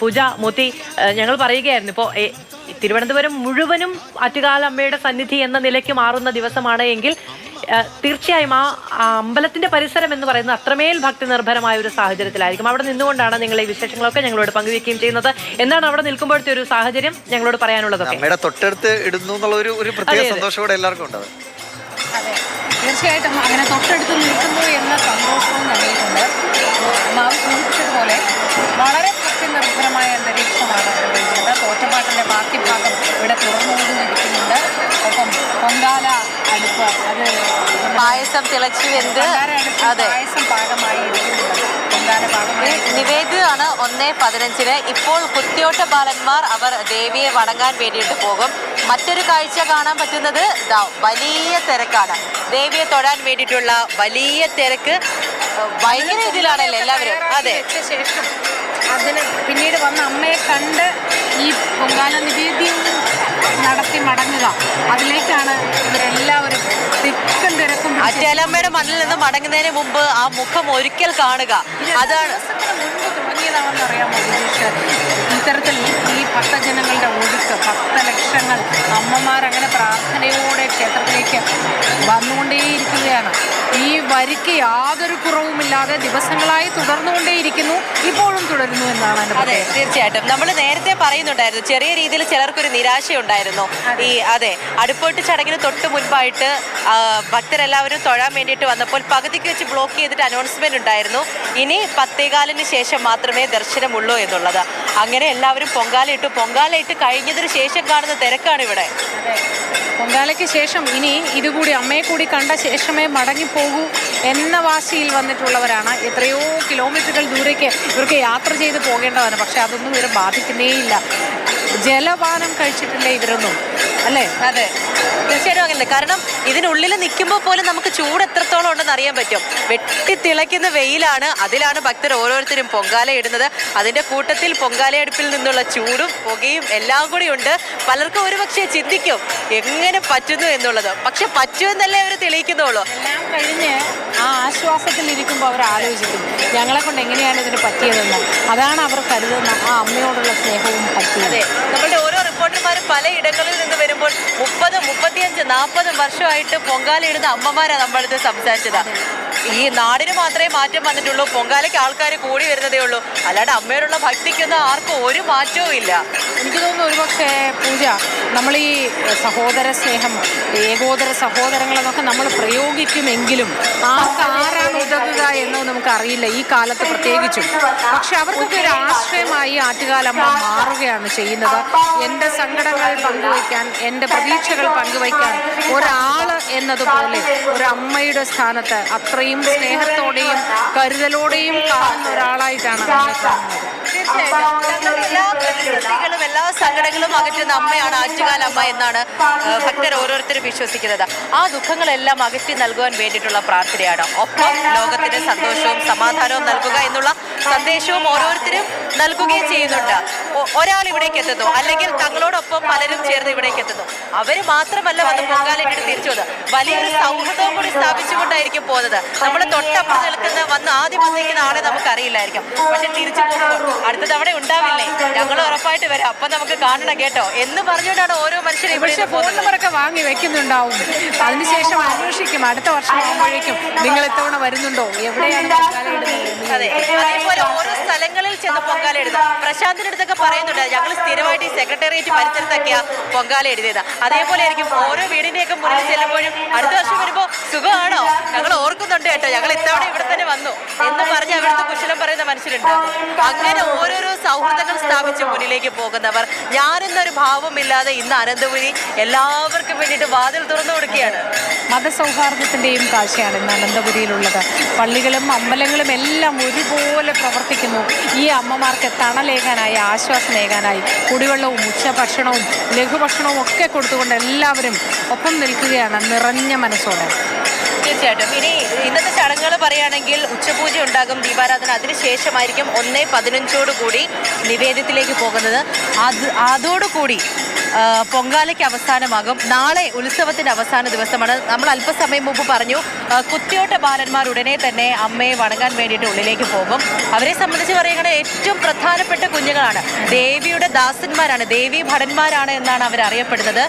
പൂജ മൂത്തി ഞങ്ങൾ പറയുകയായിരുന്നു. ഇപ്പോൾ തിരുവനന്തപുരം മുഴുവനും ആറ്റുകാല അമ്മയുടെ സന്നിധി എന്ന നിലയ്ക്ക് മാറുന്ന ദിവസമാണ് എങ്കിൽ തീർച്ചയായും ആ അമ്പലത്തിന്റെ പരിസരം എന്ന് പറയുന്നത് അത്രമേൽ ഭക്തി നിർഭരമായ ഒരു സാഹചര്യത്തിലായിരിക്കും. അവിടെ നിന്നുകൊണ്ടാണ് നിങ്ങൾ ഈ വിശേഷങ്ങളൊക്കെ ഞങ്ങളോട് പങ്കുവെക്കുകയും ചെയ്യുന്നത്. എന്താണ് അവിടെ നിൽക്കുമ്പോഴത്തെ ഒരു സാഹചര്യം ഞങ്ങളോട് പറയാനുള്ളത് അമ്മയുടെ തൊട്ടടുത്ത് ഇടുന്നു എന്നുള്ള ഒരു ഒരു പ്രത്യേക. സന്തോഷം കൂടെ എല്ലാവർക്കും ഉണ്ട് അതെ. തീർച്ചയായിട്ടും അങ്ങനെ തൊട്ടടുത്ത് നിൽക്കുന്നു എന്ന സന്തോഷവും നൽകിയിട്ടുണ്ട്. മാവ് സൂചിപ്പിച്ചതുപോലെ പായസം തിളച്ചു വെന്ത് അതെ. നിവേദ്യമാണ് ഒന്നേ പതിനഞ്ചിന്. ഇപ്പോൾ കുത്തിയോട്ട ബാലന്മാർ അവർ ദേവിയെ വണങ്ങാൻ വേണ്ടിയിട്ട് പോകും. മറ്റൊരു കാഴ്ച കാണാൻ പറ്റുന്നത് വലിയ തിരക്കാണ്. ദേവിയെ തൊടാൻ വേണ്ടിയിട്ടുള്ള വലിയ തിരക്ക് ഭയങ്കര ഇതിലാണല്ലോ എല്ലാവരും? അതെ. അതിന് പിന്നീട് വന്ന അമ്മയെ കണ്ട് ഈ പൊങ്കാല നിവേദ്യം നടത്തി മടങ്ങുക. അതിലേക്കാണ് ഇവരെല്ലാവരും തിക്കും അറ്റലമ്മയുടെ മണ്ണിൽ നിന്ന് മടങ്ങുന്നതിന് മുമ്പ് ആ മുഖം ഒരിക്കൽ കാണുക. അതാണ് ഇത്തരത്തിൽ ഈ ഭക്തജനങ്ങളുടെ ഒഴുക്ക് ഭക്തലക്ഷങ്ങൾ അമ്മമാരങ്ങനെ പ്രാർത്ഥനയോടെ ക്ഷേത്രത്തിലേക്ക് വന്നുകൊണ്ടേയിരിക്കുകയാണ്. ഈ വരിക്ക് യാതൊരു കുറവുമില്ലാതെ ദിവസങ്ങളായി തുടർന്നുകൊണ്ടേയിരിക്കുന്നു. ഇപ്പോഴും തുടരുന്നു എന്നാണ് അതെ. തീർച്ചയായിട്ടും. നമ്മൾ നേരത്തെ പറയുന്നുണ്ടായിരുന്നു ചെറിയ രീതിയിൽ ചിലർക്കൊരു നിരാശയുണ്ടായിരുന്നു. ഈ അതെ അടുപ്പോട്ട് ചടങ്ങിന് തൊട്ട് മുൻപായിട്ട് ഭക്തരെല്ലാവരും തൊഴാൻ വേണ്ടിയിട്ട് വന്നപ്പോൾ പകുതിക്ക് വെച്ച് ബ്ലോക്ക് ചെയ്തിട്ട് അനൗൺസ്മെന്റ് ഉണ്ടായിരുന്നു. ഇനി പത്തേകാലിന് ശേഷം മാത്രമേ ദർശനമുള്ളൂ എന്നുള്ളത്. അങ്ങനെ എല്ലാവരും പൊങ്കാല ഇട്ടു പൊങ്കാല ഇട്ട് കഴിഞ്ഞതിന് ശേഷം കാണുന്ന തിരക്കാണ് ഇവിടെ. പൊങ്കാലയ്ക്ക് ശേഷം ഇനി ഇതുകൂടി അമ്മയെ കൂടി കണ്ട ശേഷമേ മടങ്ങിപ്പോകൂ എന്ന വാശിയിൽ വന്നിട്ടുള്ളവരാണ്. എത്രയോ കിലോമീറ്ററുകൾ ദൂരേക്ക് ഇവർക്ക് യാത്ര ചെയ്ത് പോകേണ്ടതാണ്. പക്ഷെ അതൊന്നും ഇവരെ ബാധിക്കുന്നേയില്ല. ജലപാനം കഴിച്ചിട്ടില്ലേ ഇവരൊന്നും? അല്ലേ? അതെ. തീർച്ചയായിട്ടും അങ്ങനെ കാരണം ഇതിനുള്ളിൽ നിൽക്കുമ്പോൾ പോലും നമുക്ക് ചൂട് എത്രത്തോളം ഉണ്ടെന്ന് അറിയാൻ പറ്റും. വെട്ടി തിളയ്ക്കുന്ന വെയിലാണ് അതിലാണ് ഭക്തർ ഓരോരുത്തരും പൊങ്കാല ഇടുന്നത്. അതിന്റെ കൂട്ടത്തിൽ പൊങ്കാലയടുപ്പിൽ നിന്നുള്ള ചൂടും പുകയും എല്ലാം കൂടി ഉണ്ട്. പലർക്കും ഒരു പക്ഷേ ചിന്തിക്കും എങ്ങനെ പറ്റുന്നു എന്നുള്ളത്. പക്ഷെ പറ്റുമെന്നല്ലേ അവർ തെളിയിക്കുന്നുള്ളൂ. എല്ലാം കഴിഞ്ഞ് ആ ആശ്വാസത്തിൽ ഇരിക്കുമ്പോൾ അവർ ആലോചിക്കും ഞങ്ങളെ കൊണ്ട് എങ്ങനെയാണ് ഇതിന് പറ്റിയതെന്ന്? അതാണ് അവർ കരുതുന്ന ആ അമ്മയോടുള്ള സ്നേഹവും പറ്റിയത് അതെ. നമ്മളുടെ ഓരോ റിപ്പോർട്ടർമാരും പല വരുമ്പോൾ മുപ്പത് മുപ്പത്തിയഞ്ച് നാൽപ്പത് വർഷമായിട്ട് പൊങ്കാലയിടുന്ന അമ്മമാരാണ് നമ്മളടുത്ത് സംസാരിച്ചത്. ഈ നാടിന് മാത്രമേ മാറ്റം വന്നിട്ടുള്ളൂ. പൊങ്കാലയ്ക്ക് ആൾക്കാർ കൂടി വരുന്നതേ ഉള്ളൂ. അല്ലാണ്ട് അമ്മയോടുള്ള ഭക്തിക്കൊന്നും ആർക്കും ഒരു മാറ്റവും ഇല്ല. എനിക്ക് തോന്നുന്നു ഒരുപക്ഷെ പൂജ നമ്മൾ ഈ സഹോദര സ്നേഹം ഏകോദര സഹോദരങ്ങളെന്നൊക്കെ നമ്മൾ പ്രയോഗിക്കുമെങ്കിലും ആർക്ക് ആരാണ് ഉതകുക എന്ന് നമുക്ക് അറിയില്ല ഈ കാലത്ത് പ്രത്യേകിച്ചും. പക്ഷെ അവർക്കൊക്കെ ഒരു ആശ്രയമായി ആറ്റുകാലമ്മ മാറുകയാണ് ചെയ്യുന്നത്. എന്റെ സങ്കടങ്ങൾ പങ്കുവയ്ക്കാൻ എന്റെ പ്രതീക്ഷകൾ പങ്കുവയ്ക്കാൻ ഒരാൾ എന്നതുപോലെ ഒരു അമ്മയുടെ സ്ഥാനത്ത് അത്രയും സ്നേഹത്തോടെയും കരുതലോടെയും കാണുന്ന ഒരാളായിട്ടാണ് തീർച്ചയായിട്ടും. എല്ലാ പ്രതിസന്ധികളും എല്ലാ സങ്കടങ്ങളും അകറ്റുന്ന അമ്മയാണ് ആറ്റുകാല അമ്മ എന്നാണ് ഭക്തർ ഓരോരുത്തരും വിശ്വസിക്കുന്നത്. ആ ദുഃഖങ്ങളെല്ലാം അകറ്റി നൽകുവാൻ വേണ്ടിയിട്ടുള്ള പ്രാർത്ഥനയാണ്. ഒപ്പം ലോകത്തിന് സന്തോഷവും സമാധാനവും നൽകുക എന്നുള്ള സന്ദേശവും ഓരോരുത്തരും നൽകുകയും ചെയ്യുന്നുണ്ട്. ഒരാൾ ഇവിടേക്ക് എത്തുന്നു. അല്ലെങ്കിൽ തങ്ങളോടൊപ്പം പലരും ചേർന്ന് ഇവിടേക്ക് എത്തുന്നു. അവർ മാത്രമല്ല വന്ന് പൊങ്കാലിട്ട് തിരിച്ചു വന്നത് വലിയൊരു സൗഹൃദവും കൂടി സ്ഥാപിച്ചുകൊണ്ടായിരിക്കും പോകുന്നത്. നമ്മൾ തൊട്ടപ്പുറത്ത് നിൽക്കുന്ന വന്ന് ആദ്യം വന്നിരിക്കുന്ന ആളെ നമുക്ക് അറിയില്ലായിരിക്കും പക്ഷെ തിരിച്ചു പോകുമ്പോൾ അടുത്ത തവണ ഉണ്ടാവില്ലേ? ഞങ്ങൾ ഉറപ്പായിട്ട് വരാം. അപ്പൊ നമുക്ക് കാണണം കേട്ടോ. എന്ന് പറഞ്ഞുകൊണ്ടാണ് ഓരോ മനുഷ്യരും ഇവിടെ പക്ഷെ ഫോൺ പോകുന്നത്. നമ്പറൊക്കെ വാങ്ങി വെക്കുന്നുണ്ടാവും. അതിനുശേഷം അന്വേഷിക്കും. അടുത്ത വർഷം ആകുമ്പോഴേക്കും നിങ്ങൾ എത്തവണ വരുന്നുണ്ടോ? എവിടെയാണ് അതെ. അതേപോലെ ഓരോ പൊങ്കാല എഴുതും പ്രശാന്തിന്റെ അടുത്തൊക്കെ പറയുന്നുണ്ട് ഞങ്ങൾ സ്ഥിരമായിട്ട് ഈ സെക്രട്ടേറിയറ്റ് പരിസരത്തൊക്കെയാ പൊങ്കാല എഴുതിയത് അതേപോലെ ആയിരിക്കും ഓരോ വീടിന്റെയൊക്കെ മുന്നിൽ ചെല്ലുമ്പോഴും അടുത്ത വർഷം വരുമ്പോൾ സുഖമാണോ? ഞങ്ങൾ ഓർക്കുന്നുണ്ട് കേട്ടോ ഞങ്ങൾ ഇത്തവണ ഇവിടെ തന്നെ വന്നു. എന്ന് പറഞ്ഞ് അവിടുത്തെ കുശലം പറയുന്ന മനുഷ്യരുണ്ട് അങ്ങനെ ഓരോരോ സൗഹൃദങ്ങൾ സ്ഥാപിച്ച് മുന്നിലേക്ക് പോകുന്നവർ ഞാനെന്നൊരു ഭാവമില്ലാതെ ഇന്ന് അനന്തപുരി എല്ലാവർക്കും വേണ്ടിയിട്ട് വാതിൽ തുറന്നു കൊടുക്കുകയാണ്. മതസൗഹാർദ്ദത്തിന്റെയും കാഴ്ചയാണ് ഇന്ന് അനന്തപുരിയിലുള്ളത്. പള്ളികളും അമ്പലങ്ങളും എല്ലാം ഒരുപോലെ പ്രവർത്തിക്കുന്നു. ഈ അമ്മമാർക്ക് തണലേകാനായി ആശ്വാസമേകാനായി കുടിവെള്ളവും ഉച്ചഭക്ഷണവും ലഘുഭക്ഷണവും ഒക്കെ കൊടുത്തുകൊണ്ട് എല്ലാവരും ഒപ്പം നിൽക്കുകയാണ് നിറഞ്ഞ മനസ്സോടെ. തീർച്ചയായിട്ടും. ഇനി ഇന്നത്തെ ചടങ്ങുകൾ പറയുകയാണെങ്കിൽ ഉച്ചപൂജ ഉണ്ടാകും. ദീപാരാധന അതിനുശേഷമായിരിക്കും ഒന്നേ പതിനഞ്ചോടുകൂടി നിവേദ്യത്തിലേക്ക് പോകുന്നത്. അത് അതോടുകൂടി പൊങ്കാലയ്ക്ക് അവസാനമാകും. നാളെ ഉത്സവത്തിന്റെ അവസാന ദിവസമാണ്. നമ്മൾ അല്പസമയം മുമ്പ് പറഞ്ഞു കുത്തിയോട്ട ബാലന്മാർ ഉടനെ തന്നെ അമ്മയെ വണങ്ങാൻ വേണ്ടിയിട്ട് ഉള്ളിലേക്ക് പോകും. അവരെ സംബന്ധിച്ച് പറയുകയാണെങ്കിൽ ഏറ്റവും പ്രധാനപ്പെട്ട കുഞ്ഞുങ്ങളാണ്. ദേവിയുടെ ദാസന്മാരാണ് ദേവി ഭടന്മാരാണ് എന്നാണ് അവർ അറിയപ്പെടുന്നത്